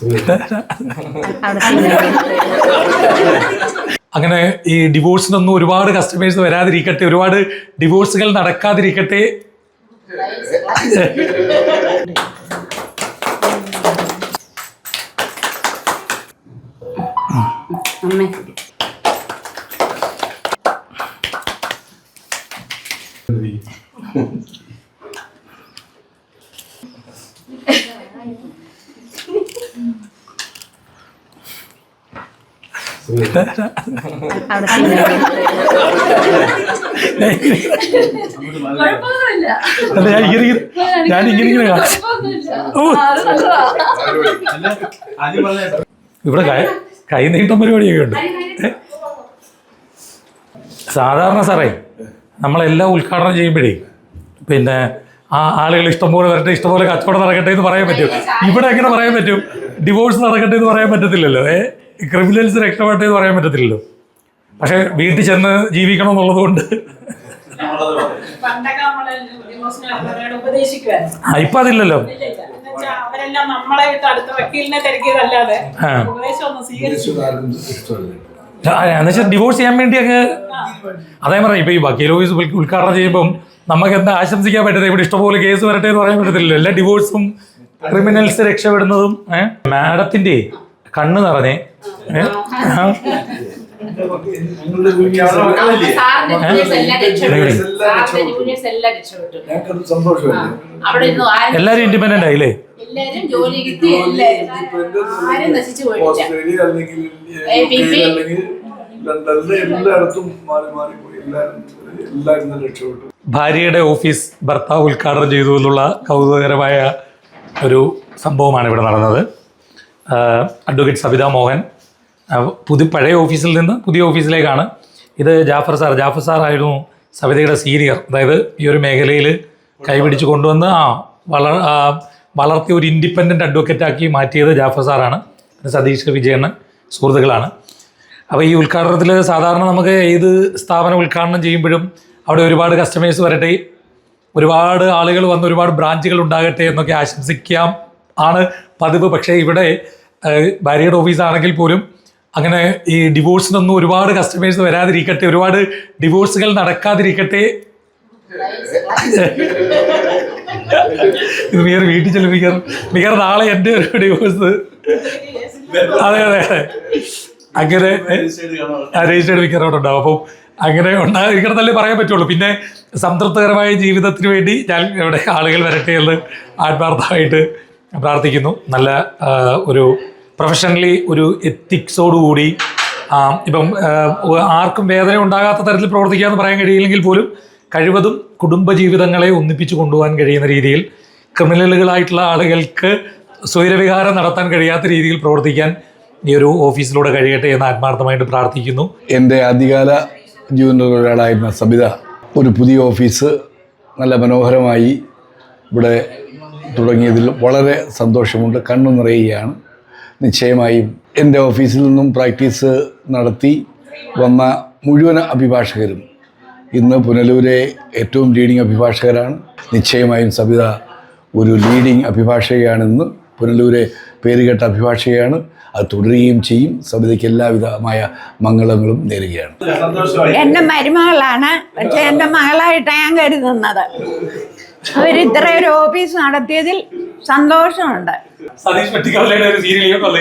അങ്ങനെ ഈ ഡിവോഴ്സിനൊന്നും ഒരുപാട് കസ്റ്റമേഴ്സ് വരാതിരിക്കട്ടെ ഒരുപാട് ഡിവോഴ്സുകൾ നടക്കാതിരിക്കട്ടെ. അമ്മേ. അല്ല ഞാൻ ഇങ്ങനെ ഞാൻ ഇങ്ങനെ ഇങ്ങനെ. ഇവിടെ കൈ നീട്ടം പരിപാടിയൊക്കെ ഉണ്ട്? സാധാരണ സാറേ നമ്മളെല്ലാം ഉദ്ഘാടനം ചെയ്യുമ്പോഴേ പിന്നെ ആ ആളുകൾ ഇഷ്ടംപോലെ വരട്ടെ ഇഷ്ടംപോലെ കച്ചവടം നടക്കട്ടെ എന്ന് പറയാൻ പറ്റും ഇവിടെ എങ്ങനെ പറയാൻ പറ്റും ഡിവോഴ്സ് നടക്കട്ടെ എന്ന് പറയാൻ പറ്റത്തില്ലല്ലോ ഏ ക്രിമിനൽസ് രക്ഷപ്പെടട്ടെ എന്ന് പറയാൻ പറ്റത്തില്ലല്ലോ. പക്ഷെ വീട്ടിൽ ചെന്ന് ജീവിക്കണം എന്നുള്ളത് കൊണ്ട് ഇപ്പൊ അതില്ലല്ലോ. എന്നുവെച്ചാൽ ഡിവോഴ്സ് ചെയ്യാൻ വേണ്ടി അങ്ങ് അതേ പറയാം ഇപ്പൊ ഈ വക്കീൽ ഓഫീസ് ഉദ്ഘാടനം ചെയ്യുമ്പം നമുക്ക് എന്താ ആശംസിക്കാൻ പറ്റുന്നത്? ഇവിടെ ഇഷ്ടംപോലെ കേസ് വരട്ടെ എന്ന് പറയാൻ പറ്റത്തില്ലല്ലോ. എല്ലാ ഡിവോഴ്സും ക്രിമിനൽസ് രക്ഷപ്പെടുന്നതും മാഡത്തിന്റെ കണ്ണ് നിറഞ്ഞേ. എല്ലാരും ഇൻഡിപെൻഡന്റ് ആയില്ലേ? ഭാര്യയുടെ ഓഫീസ് ഭർത്താവ് ഉദ്ഘാടനം ചെയ്തു എന്നുള്ള കൗതുകകരമായ ഒരു സംഭവമാണ് ഇവിടെ നടന്നത്. അഡ്വക്കേറ്റ് സബിത മോഹൻ. പുതിയ പഴയ ഓഫീസിൽ നിന്ന് പുതിയ ഓഫീസിലേക്കാണ്. ഇത് ജാഫർ സാർ ജാഫർ സാറായിരുന്നു സബിതയുടെ സീനിയർ അതായത് ഈ ഒരു മേഖലയിൽ കൈപിടിച്ച് കൊണ്ടുവന്ന് ആ വളർ ആ, വളർത്തിയ ഒരു ഇൻഡിപെൻഡന്റ് അഡ്വക്കേറ്റാക്കി മാറ്റിയത് ജാഫർ സാറാണ്. പിന്നെ സതീഷ് വിജയണ്ണൻ സുഹൃത്തുക്കളാണ്. അപ്പോൾ ഈ ഉദ്ഘാടനത്തിൽ സാധാരണ നമുക്ക് ഏത് സ്ഥാപനം ഉദ്ഘാടനം ചെയ്യുമ്പോഴും അവിടെ ഒരുപാട് കസ്റ്റമേഴ്സ് വരട്ടെ. ഒരുപാട് ആളുകൾ വന്ന് ഒരുപാട് ബ്രാഞ്ചുകൾ ഉണ്ടാകട്ടെ എന്നൊക്കെ ആശംസിക്കാം. ആണ് പതിവ്. പക്ഷേ ഇവിടെ ബാരിയർ ഓഫീസാണെങ്കിൽ പോലും അങ്ങനെ ഈ ഡിവോഴ്സിനൊന്നും ഒരുപാട് കസ്റ്റമേഴ്സ് വരാതിരിക്കട്ടെ ഒരുപാട് ഡിവോഴ്സുകൾ നടക്കാതിരിക്കട്ടെ. ഇത് വേറെ വീട്ടിൽ ചെല്ലും. മികർ മികർ നാളെ എന്റെ ഒരു ഡിവോഴ്സ് അതെ അതെ അതെ. അങ്ങനെ രജിസ്റ്റേഡ് മിക്കർ അവിടെ ഉണ്ടാവും. അപ്പം അങ്ങനെ ഉണ്ടായിരിക്കണമെന്നല്ലേ പറയാൻ പറ്റുള്ളൂ. പിന്നെ സംതൃപ്തകരമായ ജീവിതത്തിന് വേണ്ടി ഞാൻ ഇവിടെ ആളുകൾ വരട്ടെ എന്ന് ആത്മാർത്ഥമായിട്ട് പ്രാർത്ഥിക്കുന്നു. നല്ല ഒരു പ്രൊഫഷണലി ഒരു എത്തിക്സോടുകൂടി ഇപ്പം ആർക്കും വേദന ഉണ്ടാകാത്ത തരത്തിൽ പ്രവർത്തിക്കാമെന്ന് പറയാൻ കഴിയില്ലെങ്കിൽ പോലും കഴിവതും കുടുംബജീവിതങ്ങളെ ഒന്നിപ്പിച്ചു കൊണ്ടുപോകാൻ കഴിയുന്ന രീതിയിൽ ക്രിമിനലുകളായിട്ടുള്ള ആളുകൾക്ക് സ്വൈരവികാരം നടത്താൻ കഴിയാത്ത രീതിയിൽ പ്രവർത്തിക്കാൻ ഈ ഒരു ഓഫീസിലൂടെ കഴിയട്ടെ എന്ന് ആത്മാർത്ഥമായിട്ട് പ്രാർത്ഥിക്കുന്നു. എന്റെ ആദ്യകാല ജീവനിലുള്ള ഒരാളായിരുന്ന സബിത ഒരു പുതിയ ഓഫീസ് നല്ല മനോഹരമായി ഇവിടെ തുടങ്ങിയതിൽ വളരെ സന്തോഷമുണ്ട്. കണ്ണു നിറയുകയാണ്. നിശ്ചയമായും എന്റെ ഓഫീസിൽ നിന്നും പ്രാക്ടീസ് നടത്തി വന്ന മുഴുവൻ അഭിഭാഷകരും ഇന്ന് പുനലൂരെ ഏറ്റവും ലീഡിംഗ് അഭിഭാഷകരാണ്. നിശ്ചയമായും സബിത ഒരു ലീഡിംഗ് അഭിഭാഷകയാണെന്ന് പുനലൂരെ പേരുകെട്ട അഭിഭാഷകയാണ്. അത് തുടരുകയും ചെയ്യും. സബിതയ്ക്ക് എല്ലാവിധമായ മംഗളങ്ങളും നേരുകയാണ്. എന്റെ മരുമകളാണ്. പക്ഷേ എന്റെ മകളായിട്ടാണ് ഞാൻ കരുതുന്നത്. അവർ ഇത്ര ഒരു ഓഫീസ് നടത്തിയതിൽ സന്തോഷമുണ്ട്. സതീഷ് പെട്ടിക്കവലയുടെ ഒരു സീരിയൽ കൊള്ളേ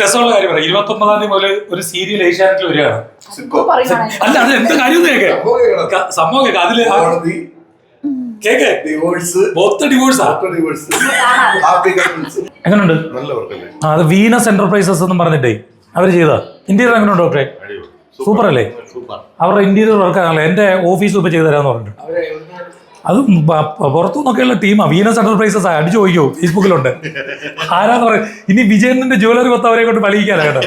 രസമുള്ള കാര്യം പറയാം. ഇരുപത്തി ഒമ്പതാം തീയതി മുതൽ ഒരു സീരിയൽ ഏഷ്യാനെറ്റിൽ വരികയാണ്. അല്ല അത് എന്ത് കാര്യം കേക്ക്? സംഭവം കേക്ക്. അതിൽ cake. Divorce both divorce divorce എങ്ങനെയുണ്ട് നല്ല വർക്കല്ലേ? ആ, അത് വീനസ് എന്റർപ്രൈസസ് എന്ന് പറഞ്ഞിട്ടേ. അവർ ചെയ്ത? ഇന്റീരിയർ എങ്ങനെയുണ്ട് ഡോക്ടറെ? സൂപ്പർ. അല്ലേ അവരുടെ ഇന്റീരിയർ വർക്ക് ആണല്ലേ. എന്റെ ഓഫീസ് ഇപ്പൊ ചെയ്തു തരാന്ന് പറഞ്ഞിട്ട് അത് പുറത്തു നിന്നൊക്കെയുള്ള ടീം വീനസ് എന്റർപ്രൈസസ് അടിച്ചു ചോദിക്കോ. ഫേസ്ബുക്കിലുണ്ട് ആരാന്ന് പറയും ഇനി വിജയന്റെ ജ്വല്ലറി കൊത്തവരെ കൊണ്ട് പളിയിക്കാനാ കേട്ടോ.